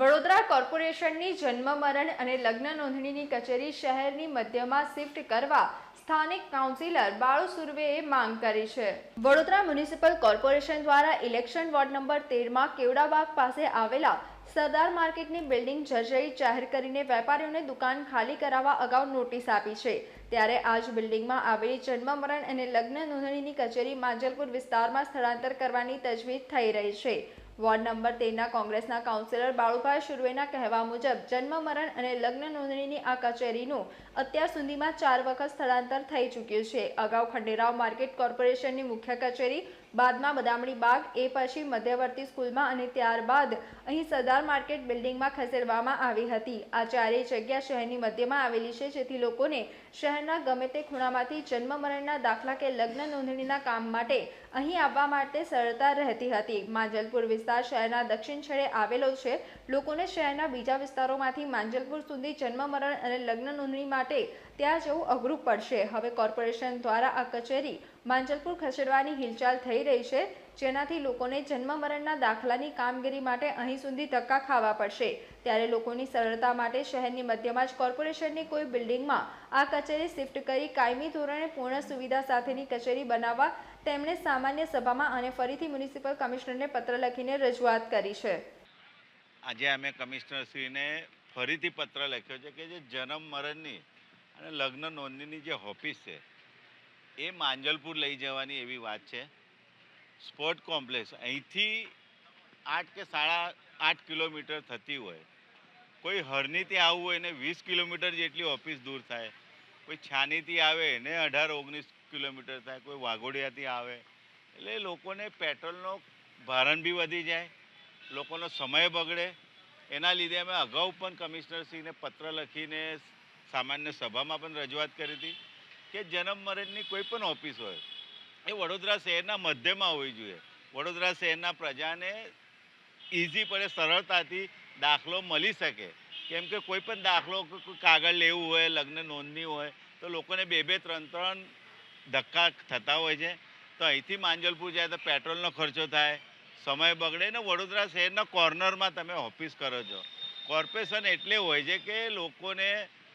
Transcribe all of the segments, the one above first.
વડોદરા કોર્પોરેશનની જન્મ, મરણ અને લગ્ન નોંધણીની કચેરી શહેરની મધ્યમાં શિફ્ટ કરવા સ્થાનિક કાઉન્સિલર બાળુ સુર્વેએ માંગ કરી છે. વડોદરા મ્યુનિસિપલ કોર્પોરેશન દ્વારા ઇલેક્શન વોર્ડ નંબર તેરમાં કેવડાબાગ પાસે આવેલા સરદાર માર્કેટની બિલ્ડિંગ જર્જરી જાહેર કરીને વેપારીઓને દુકાન ખાલી કરાવવા અગાઉ નોટિસ આપી છે. ત્યારે આ જ બિલ્ડિંગમાં આવેલી જન્મ, મરણ અને લગ્ન નોંધણીની કચેરી માંજલપુર વિસ્તારમાં સ્થળાંતર કરવાની તજવીજ થઈ રહી છે. વોર્ડ નંબર તેરના કોંગ્રેસના કાઉન્સિલર બાળુભાઈ શુરવેના કહેવા મુજબ, જન્મ, મરણ અને લગ્ન નોંધણીની આ કચેરીનું અત્યાર સુધીમાં ચાર વખત સ્થળાંતર થઈ ચૂક્યું છે. અગાઉ ખંડેરાવ માર્કેટ કોર્પોરેશનની મુખ્ય કચેરી બાદમાં બદામડી બાગ, એ પછી મધ્યવર્તી સ્કૂલમાં અને ત્યારબાદ અહીં સરદાર માર્કેટ બિલ્ડિંગમાં ખસેડવામાં આવી હતી. આ ચારેય જગ્યા શહેરની મધ્યમાં આવેલી છે, જેથી લોકોને શહેરના ગમે તે ખૂણામાંથી જન્મ મરણના દાખલા કે લગ્ન નોંધણીના કામ માટે અહીં આવવા માટે સરળતા રહેતી હતી. માંજલપુર વિસ્તાર શહેરના દક્ષિણ છેડે આવેલો છે. લોકોને શહેરના બીજા વિસ્તારોમાંથી માંજલપુર સુધી જન્મ મરણ અને લગ્ન નોંધણી માટે ત્યાં જવું અઘરું પડશે. હવે કોર્પોરેશન દ્વારા આ કચેરી માંજલપુર ખસેડવાની હિલચાલ થઈ રહી છે, જેનાથી લોકોને જન્મ મરણના દાખલાની કામગીરી માટે અહીં સુધી ધક્કા ખાવા પડશે. ત્યારે લોકોની સરળતા માટે શહેરની મધ્યમાં જ કોર્પોરેશનની કોઈ બિલ્ડિંગમાં આ કચેરી શિફ્ટ કરી કાયમી ધોરણે પૂર્ણ સુવિધા સાથેની કચેરી બનાવવા તેમણે સામાન્ય સભામાં અને ફરીથી મ્યુનિસિપલ કમિશનરને પત્ર લખીને રજૂઆત કરી છે. આજે અમે કમિશનરશ્રીને ફરીથી પત્ર લખ્યો છે કે જે જન્મ મરણની અને લગ્ન નોંધણીની જે ઓફિસ છે એ માંજલપુર લઈ જવાની એવી વાત છે. સ્પોર્ટ કોમ્પ્લેક્સ અહીંથી આઠ કે સાડા આઠ કિલોમીટર થતી હોય. કોઈ હરનીથી આવવું હોય ને વીસ કિલોમીટર જેટલી ઓફિસ દૂર થાય. કોઈ છાનીથી આવે ને અઢાર ઓગણીસ કિલોમીટર થાય. કોઈ વાઘોડિયાથી આવે. એટલે લોકોને પેટ્રોલનો ભારણ બી વધી જાય. લોકોનો સમય બગડે. એના લીધે અમે અગાઉ પણ કમિશનરશ્રીને પત્ર લખીને સામાન્ય સભામાં પણ રજૂઆત કરી હતી. કે જન્મ મરણની કોઈ પણ ઓફિસ હોય, એ વડોદરા શહેરના મધ્યમાં હોવી જોઈએ. વડોદરા શહેરના પ્રજાને ઇઝી પડે, સરળતાથી દાખલો મળી શકે. કેમ કે કોઈ પણ દાખલો કાગળ લેવું હોય, લગ્ન નોંધણી હોય, તો લોકોને બે બે, ત્રણ ત્રણ ધક્કા થતા હોય છે. તો અહીંથી માંજલપુર જાય તો પેટ્રોલનો ખર્ચો થાય, સમય બગડે ને વડોદરા શહેરના કોર્નરમાં તમે ઓફિસ કરો છો. કોર્પોરેશન એટલે હોય છે કે લોકોને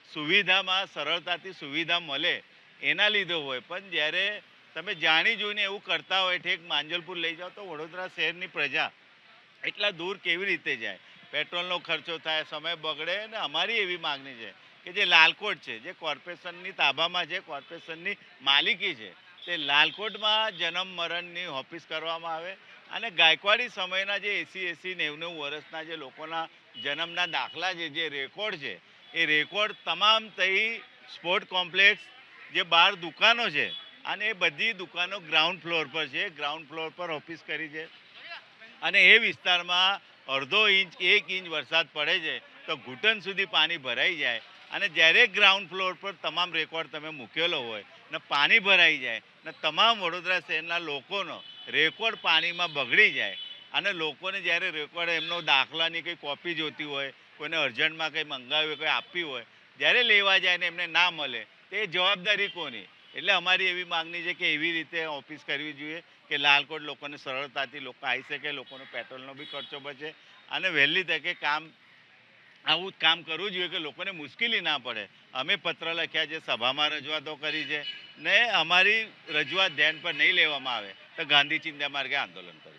સુવિધામાં, સરળતાથી સુવિધા મળે. એના લીધે હોય. પણ જ્યારે તમે જાણી જોઈને એવું કરતા હોય, ઠેક માંજલપુર લઈ જાઓ તો વડોદરા શહેરની પ્રજા એટલા દૂર કેવી રીતે જાય? પેટ્રોલનો ખર્ચો થાય, સમય બગડે અને અમારી એવી માગણી છે કે જે લાલકોટ છે, જે કોર્પોરેશનની તાબામાં છે, કોર્પોરેશનની માલિકી છે, તે લાલકોટમાં જન્મ મરણની ઓફિસ કરવામાં આવે અને ગાયકવાડી સમયના જે એસી એસી, નેવું નેવું વર્ષના જે લોકોના જન્મના દાખલા જે રેકોર્ડ છે, એ રેકોર્ડ તમામ તઈ સ્પોર્ટ કોમ્પ્લેક્સ જે બાર દુકાનો છે, અને એ બધી દુકાનો ગ્રાઉન્ડ ફ્લોર પર છે. ગ્રાઉન્ડ ફ્લોર પર ઓફિસ કરી છે. અને એ વિસ્તારમાં અડધો ઇંચ, એક ઇંચ વરસાદ પડે છે, તો ઘૂંટણ સુધી પાણી ભરાઈ જાય. અને જ્યારે ગ્રાઉન્ડ ફ્લોર પર તમામ રેકોર્ડ તમે મૂકેલો હોય, ને પાણી ભરાઈ જાય, ને તમામ વડોદરા શહેરના લોકોનો રેકોર્ડ પાણીમાં બગડી જાય. અને લોકોને જ્યારે રેકોર્ડ એમનો દાખલાની કંઈ કોપી જોતી હોય, કોઈને અર્જન્ટમાં કંઈ મંગાવ્યું, કંઈ આપવી હોય, જ્યારે લેવા જાય ને એમને ના મળે તે જવાબદારી કોની? એટલે અમારી એવી માગણી છે કે એવી રીતે ઓફિસ કરવી જોઈએ કે લાલકોટ લોકોને સરળતાથી લોકો આવી શકે, લોકોનો પેટ્રોલનો બી ખર્ચો બચે અને વહેલી તકે કામ, આવું કામ કરવું જોઈએ કે લોકોને મુશ્કેલી ના પડે. અમે પત્ર લખ્યા છે, સભામાં રજૂઆતો કરી છે ને અમારી રજૂઆત ધ્યાન પર નહીં લેવામાં આવે તો ગાંધી ચિંતા માર્ગે આંદોલન કરશું